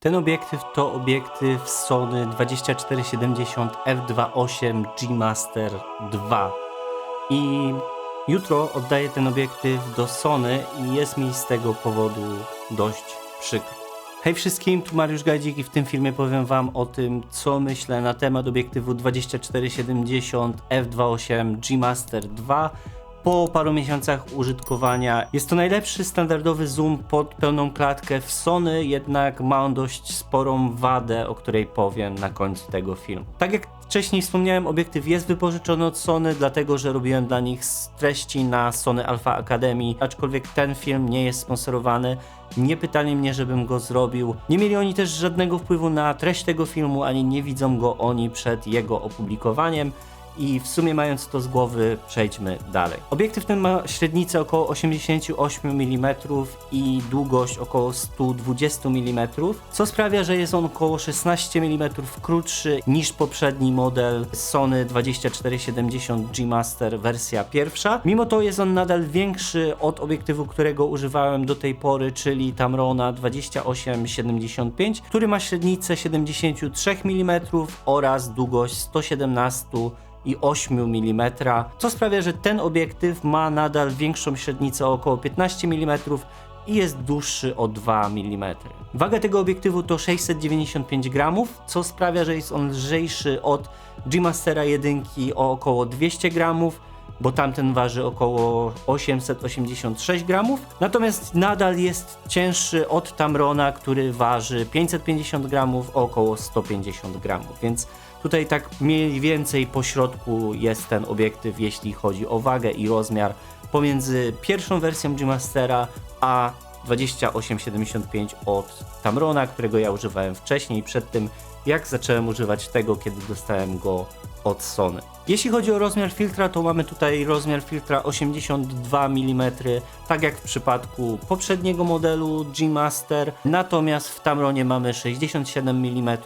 Ten obiektyw to obiektyw Sony 2470 f2.8 G Master 2 i jutro oddaję ten obiektyw do Sony i jest mi z tego powodu dość przykro. Hej wszystkim, tu Mariusz Gajdzik i w tym filmie powiem wam o tym, co myślę na temat obiektywu 2470 f2.8 G Master 2 po paru miesiącach użytkowania. Jest to najlepszy standardowy zoom pod pełną klatkę w Sony, jednak ma on dość sporą wadę, o której powiem na końcu tego filmu. Tak jak wcześniej wspomniałem, obiektyw jest wypożyczony od Sony, dlatego że robiłem dla nich treści na Sony Alpha Academy, aczkolwiek ten film nie jest sponsorowany. Nie pytali mnie, żebym go zrobił. Nie mieli oni też żadnego wpływu na treść tego filmu, ani nie widzą go oni przed jego opublikowaniem. I w sumie mając to z głowy, przejdźmy dalej. Obiektyw ten ma średnicę około 88 mm i długość około 120 mm, co sprawia, że jest on około 16 mm krótszy niż poprzedni model Sony 2470 G Master wersja pierwsza. Mimo to jest on nadal większy od obiektywu, którego używałem do tej pory, czyli Tamrona 2875, który ma średnicę 73 mm oraz długość 117 mm 8 mm, co sprawia, że ten obiektyw ma nadal większą średnicę o około 15 mm i jest dłuższy o 2 mm. Waga tego obiektywu to 695 gramów, co sprawia, że jest on lżejszy od G-Mastera 1 o około 200 gramów, bo tamten waży około 886 gramów. Natomiast nadal jest cięższy od Tamrona, który waży 550 gramów, około 150 gramów, więc Tutaj tak mniej więcej po środku jest ten obiektyw, jeśli chodzi o wagę i rozmiar pomiędzy pierwszą wersją G-Mastera a 2875 od Tamrona, którego ja używałem wcześniej, przed tym jak zacząłem używać tego, kiedy dostałem go od Sony. Jeśli chodzi o rozmiar filtra, to mamy tutaj rozmiar filtra 82 mm, tak jak w przypadku poprzedniego modelu G-Master, natomiast w Tamronie mamy 67 mm,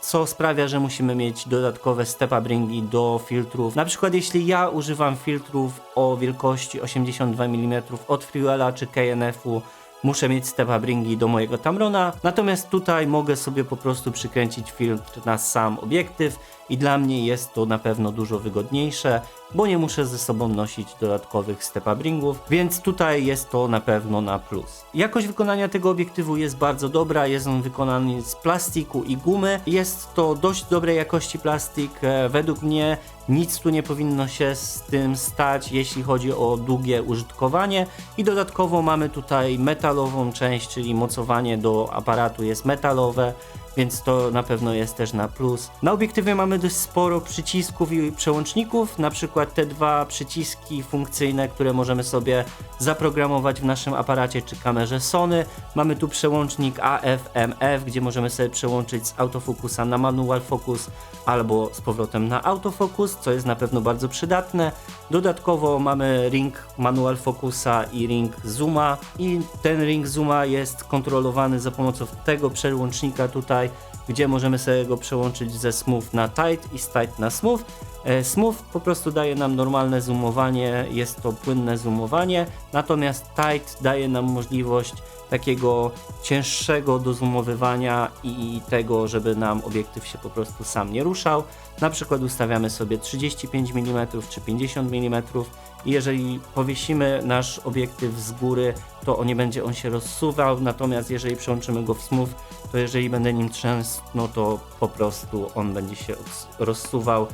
co sprawia, że musimy mieć dodatkowe step-upringi do filtrów. Na przykład jeśli ja używam filtrów o wielkości 82 mm od Freewella czy KNF-u, muszę mieć step-upringi do mojego Tamrona, natomiast tutaj mogę sobie po prostu przykręcić filtr na sam obiektyw i dla mnie jest to na pewno dużo wygodniejsze, bo nie muszę ze sobą nosić dodatkowych step-upringów, więc tutaj jest to na pewno na plus. Jakość wykonania tego obiektywu jest bardzo dobra, jest on wykonany z plastiku i gumy. Jest to dość dobrej jakości plastik, e, według mnie nic tu nie powinno się z tym stać, jeśli chodzi o długie użytkowanie. I dodatkowo mamy tutaj metalową część, czyli mocowanie do aparatu jest metalowe więc to na pewno jest też na plus. Na obiektywie mamy dość sporo przycisków i przełączników, na przykład te dwa przyciski funkcyjne, które możemy sobie zaprogramować w naszym aparacie czy kamerze Sony. Mamy tu przełącznik AF-MF, gdzie możemy sobie przełączyć z autofokusa na manual focus albo z powrotem na autofocus, co jest na pewno bardzo przydatne. Dodatkowo mamy ring manual focusa i ring zooma i ten ring zooma jest kontrolowany za pomocą tego przełącznika tutaj, gdzie możemy sobie go przełączyć ze smooth na tight i z tight na smooth. E, smooth po prostu daje nam normalne zoomowanie, jest to płynne zoomowanie, natomiast tight daje nam możliwość takiego cięższego dozumowywania i tego, żeby nam obiektyw się po prostu sam nie ruszał. Na przykład ustawiamy sobie 35 mm czy 50 mm i jeżeli powiesimy nasz obiektyw z góry, to nie będzie on się rozsuwał, natomiast jeżeli przełączymy go w smooth, to jeżeli będę nim trzęsł, no to po prostu on będzie się rozsuwał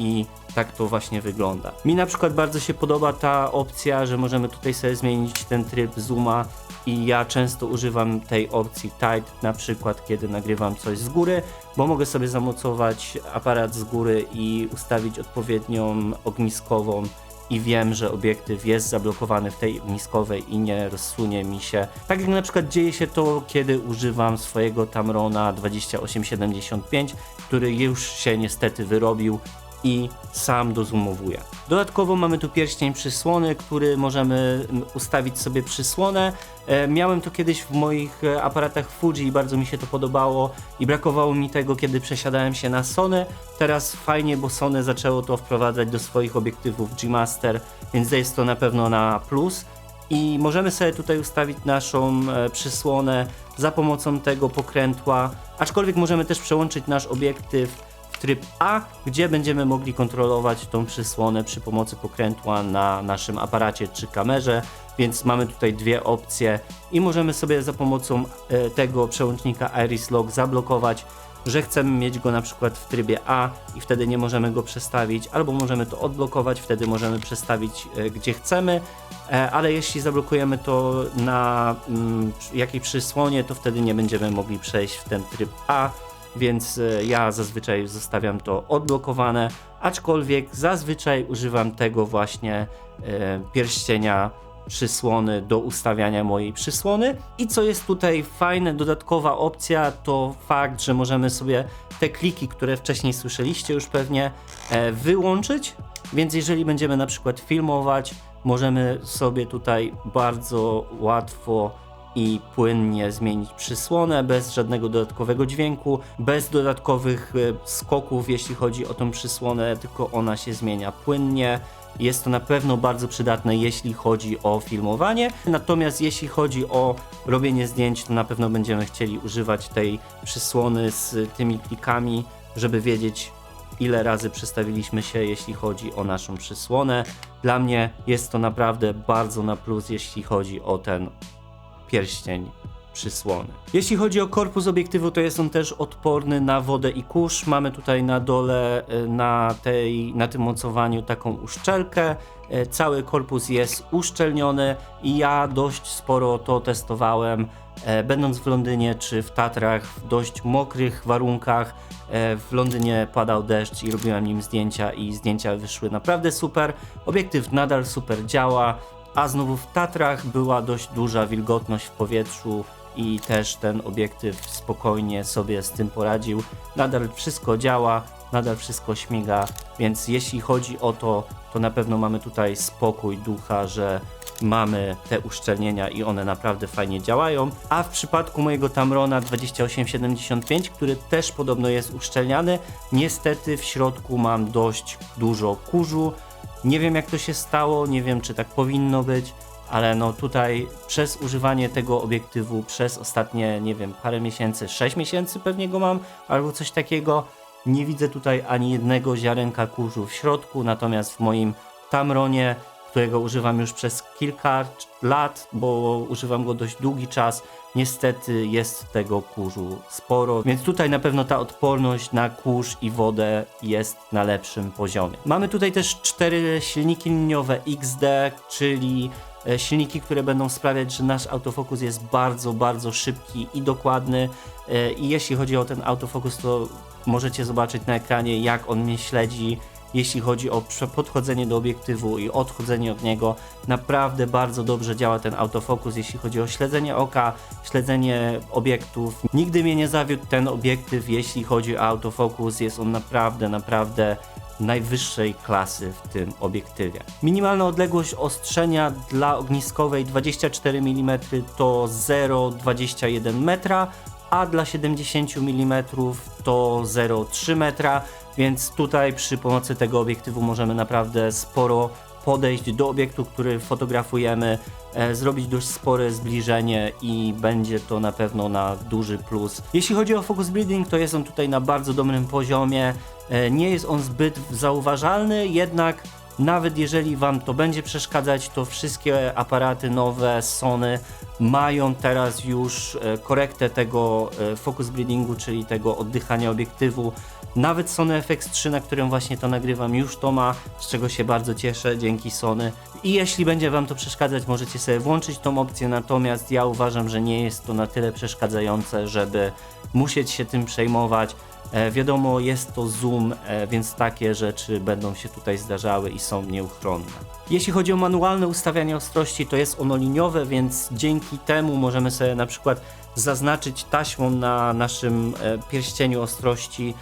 i tak to właśnie wygląda. Mi na przykład bardzo się podoba ta opcja, że możemy tutaj sobie zmienić ten tryb zooma i ja często używam tej opcji tight, na przykład kiedy nagrywam coś z góry, bo mogę sobie zamocować aparat z góry i ustawić odpowiednią ogniskową i wiem, że obiektyw jest zablokowany w tej ogniskowej i nie rozsunie mi się. Tak jak na przykład dzieje się to, kiedy używam swojego Tamrona 2875, który już się niestety wyrobił i sam dozumowuje. Dodatkowo mamy tu pierścień przysłony, który możemy ustawić sobie przysłonę. E, miałem to kiedyś w moich e, aparatach Fuji i bardzo mi się to podobało i brakowało mi tego, kiedy przesiadałem się na Sony. Teraz fajnie, bo Sony zaczęło to wprowadzać do swoich obiektywów G Master, więc jest to na pewno na plus. i możemy sobie tutaj ustawić naszą e, przysłonę za pomocą tego pokrętła, aczkolwiek możemy też przełączyć nasz obiektyw tryb A, gdzie będziemy mogli kontrolować tą przysłonę przy pomocy pokrętła na naszym aparacie czy kamerze, więc mamy tutaj dwie opcje i możemy sobie za pomocą e, tego przełącznika Iris Lock zablokować że chcemy mieć go na przykład w trybie A i wtedy nie możemy go przestawić, albo możemy to odblokować, wtedy możemy przestawić e, gdzie chcemy, e, ale jeśli zablokujemy to na mm, jakiej przysłonie, to wtedy nie będziemy mogli przejść w ten tryb A, więc e, ja zazwyczaj zostawiam to odblokowane, aczkolwiek zazwyczaj używam tego właśnie e, pierścienia przysłony do ustawiania mojej przysłony. I co jest tutaj fajne, dodatkowa opcja, to fakt, że możemy sobie te kliki, które wcześniej słyszeliście już pewnie, e, wyłączyć. Więc jeżeli będziemy na przykład filmować, możemy sobie tutaj bardzo łatwo i płynnie zmienić przysłonę bez żadnego dodatkowego dźwięku, bez dodatkowych e, skoków, jeśli chodzi o tą przysłonę, tylko ona się zmienia płynnie. Jest to na pewno bardzo przydatne, jeśli chodzi o filmowanie. Natomiast jeśli chodzi o robienie zdjęć, to na pewno będziemy chcieli używać tej przysłony z tymi klikami, żeby wiedzieć, ile razy przestawiliśmy się, jeśli chodzi o naszą przysłonę. Dla mnie jest to naprawdę bardzo na plus, jeśli chodzi o ten pierścień przysłony. Jeśli chodzi o korpus obiektywu, to jest on też odporny na wodę i kurz. Mamy tutaj na dole e, na, tej, na tym mocowaniu taką uszczelkę. E, Cały korpus jest uszczelniony i ja dość sporo to testowałem, e, będąc w Londynie czy w Tatrach w dość mokrych warunkach. W Londynie padał deszcz i robiłem nim zdjęcia i zdjęcia wyszły naprawdę super. Obiektyw nadal super działa, a znowu w Tatrach była dość duża wilgotność w powietrzu i też ten obiektyw spokojnie sobie z tym poradził. Nadal wszystko działa, nadal wszystko śmiga, więc jeśli chodzi o to, to na pewno mamy tutaj spokój ducha, że mamy te uszczelnienia i one naprawdę fajnie działają. A w przypadku mojego Tamrona 2875, który też podobno jest uszczelniany, niestety w środku mam dość dużo kurzu. Nie wiem jak to się stało, nie wiem czy tak powinno być, ale no tutaj przez używanie tego obiektywu przez ostatnie, nie wiem, parę miesięcy, 6 miesięcy pewnie go mam, albo coś takiego, nie widzę tutaj ani jednego ziarenka kurzu w środku, natomiast w moim Tamronie, którego używam już przez kilka lat, bo używam go dość długi czas, niestety jest tego kurzu sporo, więc tutaj na pewno ta odporność na kurz i wodę jest na lepszym poziomie. Mamy tutaj też cztery silniki liniowe XD, czyli e, silniki, które będą sprawiać, że nasz autofokus jest bardzo, bardzo szybki i dokładny. E, I jeśli chodzi o ten autofokus, to możecie zobaczyć na ekranie, jak on mnie śledzi. Jeśli chodzi o podchodzenie do obiektywu i odchodzenie od niego, naprawdę bardzo dobrze działa ten autofokus. Jeśli chodzi o śledzenie oka, śledzenie obiektów, nigdy mnie nie zawiódł ten obiektyw. Jeśli chodzi o autofokus, jest on naprawdę, naprawdę najwyższej klasy w tym obiektywie. Minimalna odległość ostrzenia dla ogniskowej 24 mm to 0,21 metra, a dla 70 mm to 0,3 metra, więc tutaj przy pomocy tego obiektywu możemy naprawdę sporo podejść do obiektu, który fotografujemy, e, zrobić dość spore zbliżenie i będzie to na pewno na duży plus. Jeśli chodzi o focus breeding, to jest on tutaj na bardzo dobrym poziomie. E, nie jest on zbyt zauważalny, jednak nawet jeżeli Wam to będzie przeszkadzać, to wszystkie aparaty nowe Sony mają teraz już e, korektę tego e, focus breedingu, czyli tego oddychania obiektywu. Nawet Sony FX3, na którym właśnie to nagrywam, już to ma, z czego się bardzo cieszę, dzięki Sony. I jeśli będzie Wam to przeszkadzać, możecie sobie włączyć tą opcję, natomiast ja uważam, że nie jest to na tyle przeszkadzające, żeby musieć się tym przejmować. E, wiadomo, jest to zoom, e, więc takie rzeczy będą się tutaj zdarzały i są nieuchronne. Jeśli chodzi o manualne ustawianie ostrości, to jest ono liniowe, więc dzięki temu możemy sobie na przykład zaznaczyć taśmą na naszym e, pierścieniu ostrości,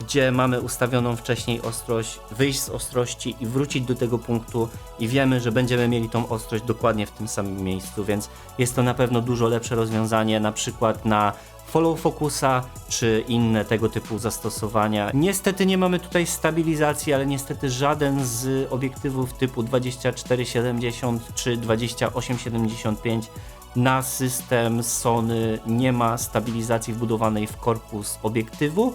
gdzie mamy ustawioną wcześniej ostrość, wyjść z ostrości i wrócić do tego punktu i wiemy, że będziemy mieli tą ostrość dokładnie w tym samym miejscu, więc jest to na pewno dużo lepsze rozwiązanie, na przykład na follow focusa czy inne tego typu zastosowania. Niestety nie mamy tutaj stabilizacji, ale niestety żaden z obiektywów typu 2470 czy 2875 na system Sony nie ma stabilizacji wbudowanej w korpus obiektywu.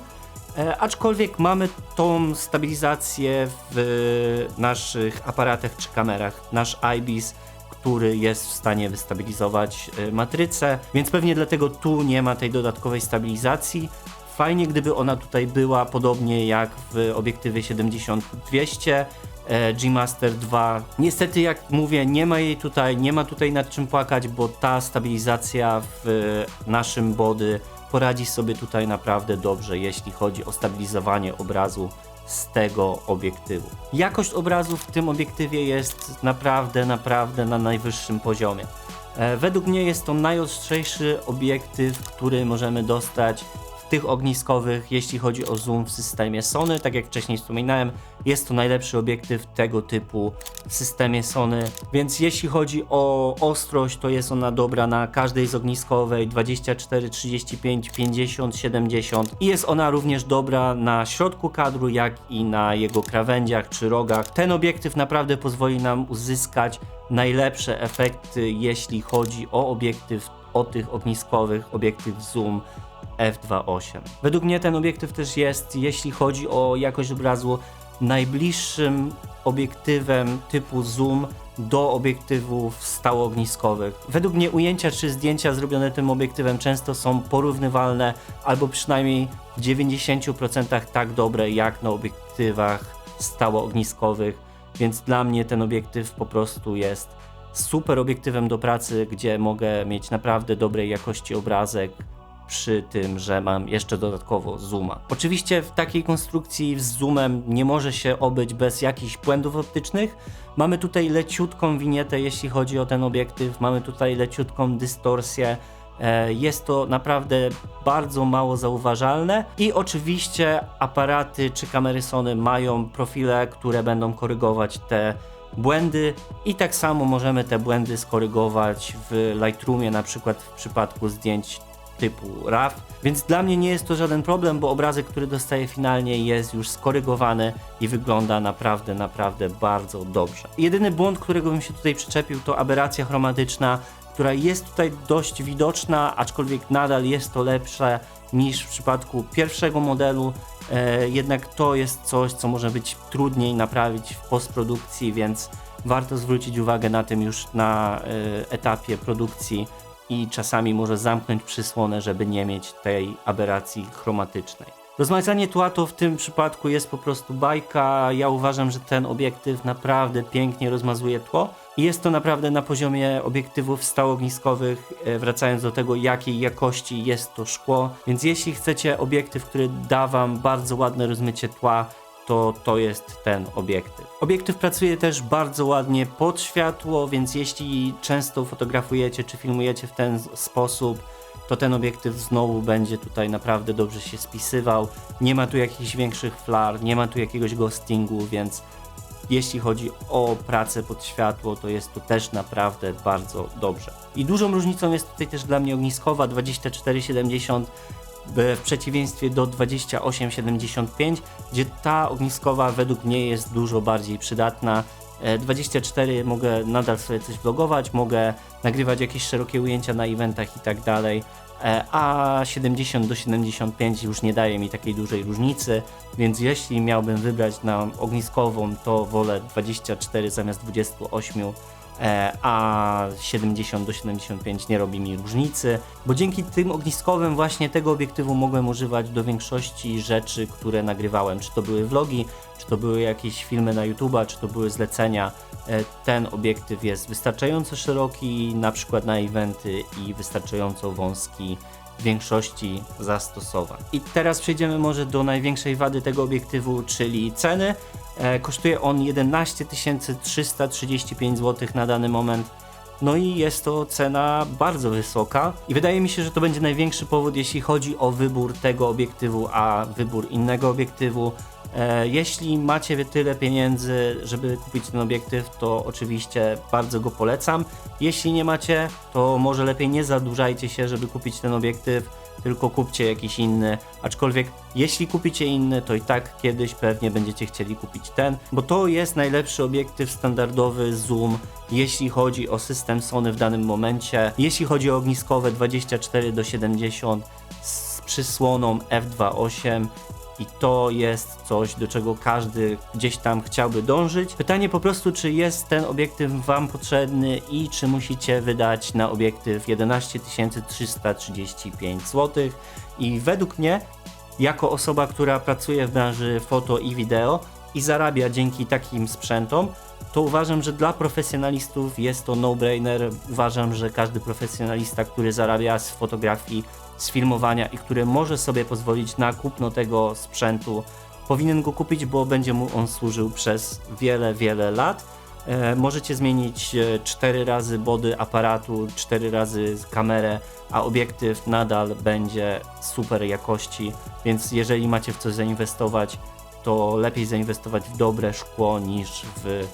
E, aczkolwiek mamy tą stabilizację w naszych aparatach czy kamerach. Nasz IBIS, który jest w stanie wystabilizować e, matrycę, więc pewnie dlatego tu nie ma tej dodatkowej stabilizacji. Fajnie, gdyby ona tutaj była podobnie jak w obiektywie 70-200 e, G-Master 2. Niestety, jak mówię, nie ma jej tutaj, nie ma tutaj nad czym płakać, bo ta stabilizacja w naszym body poradzi sobie tutaj naprawdę dobrze, jeśli chodzi o stabilizowanie obrazu z tego obiektywu. Jakość obrazu w tym obiektywie jest naprawdę, naprawdę na najwyższym poziomie. E, Według mnie jest to najostrzejszy obiektyw, który możemy dostać tych ogniskowych, jeśli chodzi o zoom w systemie Sony. Tak jak wcześniej wspominałem, jest to najlepszy obiektyw tego typu w systemie Sony, więc jeśli chodzi o ostrość, to jest ona dobra na każdej z ogniskowej 24, 35, 50, 70 i jest ona również dobra na środku kadru, jak i na jego krawędziach czy rogach. Ten obiektyw naprawdę pozwoli nam uzyskać najlepsze efekty, jeśli chodzi o obiektyw o tych ogniskowych, obiektyw zoom f2.8. Według mnie ten obiektyw też jest, jeśli chodzi o jakość obrazu, najbliższym obiektywem typu zoom do obiektywów stałoogniskowych. Według mnie ujęcia czy zdjęcia zrobione tym obiektywem często są porównywalne, albo przynajmniej w 90% tak dobre jak na obiektywach stałoogniskowych, więc dla mnie ten obiektyw po prostu jest super obiektywem do pracy, gdzie mogę mieć naprawdę dobrej jakości obrazek przy tym, że mam jeszcze dodatkowo zooma. Oczywiście w takiej konstrukcji z zoomem nie może się obyć bez jakichś błędów optycznych. Mamy tutaj leciutką winietę, jeśli chodzi o ten obiektyw, mamy tutaj leciutką dystorsję. E, Jest to naprawdę bardzo mało zauważalne i oczywiście aparaty czy kamery Sony mają profile, które będą korygować te błędy i tak samo możemy te błędy skorygować w Lightroomie, na przykład w przypadku zdjęć typu RAW, więc dla mnie nie jest to żaden problem, bo obrazek, który dostaję finalnie jest już skorygowany i wygląda naprawdę, naprawdę bardzo dobrze. Jedyny błąd, którego bym się tutaj przyczepił to aberracja chromatyczna, która jest tutaj dość widoczna, aczkolwiek nadal jest to lepsze niż w przypadku pierwszego modelu. E, jednak to jest coś, co może być trudniej naprawić w postprodukcji, więc warto zwrócić uwagę na tym już na e, etapie produkcji i czasami może zamknąć przysłonę, żeby nie mieć tej aberracji chromatycznej. Rozmazanie tła to w tym przypadku jest po prostu bajka. Ja uważam, że ten obiektyw naprawdę pięknie rozmazuje tło. I jest to naprawdę na poziomie obiektywów stałogniskowych, e, wracając do tego, jakiej jakości jest to szkło. Więc jeśli chcecie obiektyw, który da Wam bardzo ładne rozmycie tła, to to jest ten obiektyw. Obiektyw pracuje też bardzo ładnie pod światło, więc jeśli często fotografujecie czy filmujecie w ten sposób, to ten obiektyw znowu będzie tutaj naprawdę dobrze się spisywał. Nie ma tu jakichś większych flar, nie ma tu jakiegoś ghostingu, więc jeśli chodzi o pracę pod światło, to jest to też naprawdę bardzo dobrze. I dużą różnicą jest tutaj też dla mnie ogniskowa 2470 w przeciwieństwie do 2875, gdzie ta ogniskowa według mnie jest dużo bardziej przydatna. E, 24 mogę nadal sobie coś vlogować, mogę nagrywać jakieś szerokie ujęcia na eventach i tak dalej, e, a 70 do 75 już nie daje mi takiej dużej różnicy, więc jeśli miałbym wybrać na ogniskową, to wolę 24 zamiast 28 e, a 70 do 75 nie robi mi różnicy, bo dzięki tym ogniskowym właśnie tego obiektywu mogłem używać do większości rzeczy, które nagrywałem, czy to były vlogi, czy to były jakieś filmy na YouTube'a, czy to były zlecenia. E, Ten obiektyw jest wystarczająco szeroki, na przykład na eventy i wystarczająco wąski większości zastosowań. I teraz przejdziemy może do największej wady tego obiektywu, czyli ceny. E, kosztuje on 11 335 zł na dany moment. No i jest to cena bardzo wysoka i wydaje mi się, że to będzie największy powód, jeśli chodzi o wybór tego obiektywu, a wybór innego obiektywu. E, jeśli macie tyle pieniędzy, żeby kupić ten obiektyw, to oczywiście bardzo go polecam. Jeśli nie macie, to może lepiej nie zadłużajcie się, żeby kupić ten obiektyw. Tylko kupcie jakiś inny. Aczkolwiek jeśli kupicie inny, to i tak kiedyś pewnie będziecie chcieli kupić ten, bo to jest najlepszy obiektyw standardowy zoom, jeśli chodzi o system Sony w danym momencie. Jeśli chodzi o ogniskowe 24 do 70 z przysłoną f2.8 i to jest coś, do czego każdy gdzieś tam chciałby dążyć. Pytanie po prostu, czy jest ten obiektyw Wam potrzebny i czy musicie wydać na obiektyw 11 335 zł. I według mnie, jako osoba, która pracuje w branży foto i wideo i zarabia dzięki takim sprzętom, to uważam, że dla profesjonalistów jest to no-brainer. Uważam, że każdy profesjonalista, który zarabia z fotografii, z filmowania i który może sobie pozwolić na kupno tego sprzętu, powinien go kupić, bo będzie mu on służył przez wiele, wiele lat. E, możecie zmienić 4 razy body aparatu, 4 razy kamerę, a obiektyw nadal będzie super jakości, więc jeżeli macie w coś zainwestować, to lepiej zainwestować w dobre szkło niż w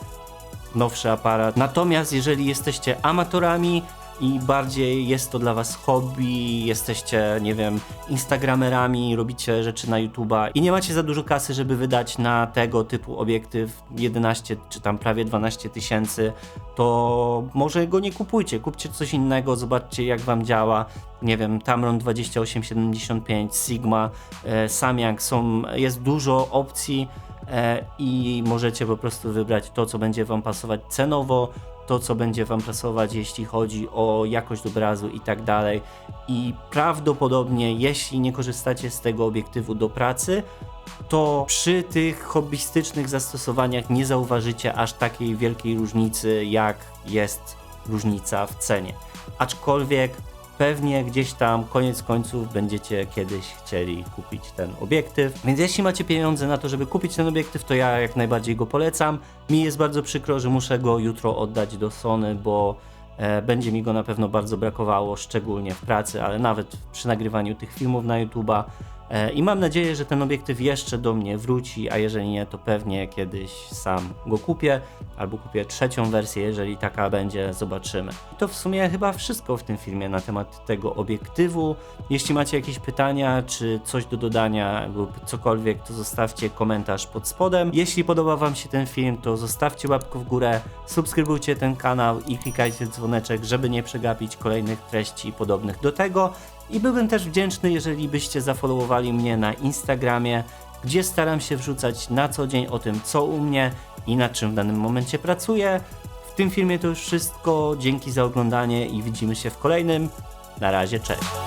nowszy aparat. Natomiast jeżeli jesteście amatorami i bardziej jest to dla was hobby, jesteście, nie wiem, instagramerami, robicie rzeczy na YouTube'a i nie macie za dużo kasy, żeby wydać na tego typu obiektyw. 11 czy tam prawie 12 tysięcy, to może go nie kupujcie, kupcie coś innego, zobaczcie jak wam działa. Nie wiem, Tamron 2875, Sigma, e, Samyang, są, jest dużo opcji e, i możecie po prostu wybrać to, co będzie Wam pasować cenowo, to, co będzie Wam pasować, jeśli chodzi o jakość obrazu i tak dalej. I prawdopodobnie, jeśli nie korzystacie z tego obiektywu do pracy, to przy tych hobbystycznych zastosowaniach nie zauważycie aż takiej wielkiej różnicy, jak jest różnica w cenie. Aczkolwiek pewnie gdzieś tam koniec końców będziecie kiedyś chcieli kupić ten obiektyw. Więc jeśli macie pieniądze na to, żeby kupić ten obiektyw, to ja jak najbardziej go polecam. Mi jest bardzo przykro, że muszę go jutro oddać do Sony, bo e, będzie mi go na pewno bardzo brakowało, szczególnie w pracy, ale nawet przy nagrywaniu tych filmów na YouTube'a. E, I mam nadzieję, że ten obiektyw jeszcze do mnie wróci, a jeżeli nie, to pewnie kiedyś sam go kupię, albo kupię trzecią wersję, jeżeli taka będzie, zobaczymy. I to w sumie chyba wszystko w tym filmie na temat tego obiektywu. Jeśli macie jakieś pytania, czy coś do dodania lub cokolwiek, to zostawcie komentarz pod spodem. Jeśli podoba Wam się ten film, to zostawcie łapkę w górę, subskrybujcie ten kanał i klikajcie dzwoneczek, żeby nie przegapić kolejnych treści podobnych do tego. I byłbym też wdzięczny, jeżeli byście zafollowowali mnie na Instagramie, gdzie staram się wrzucać na co dzień o tym, co u mnie i nad czym w danym momencie pracuję. W tym filmie to już wszystko. Dzięki za oglądanie i widzimy się w kolejnym. Na razie, cześć.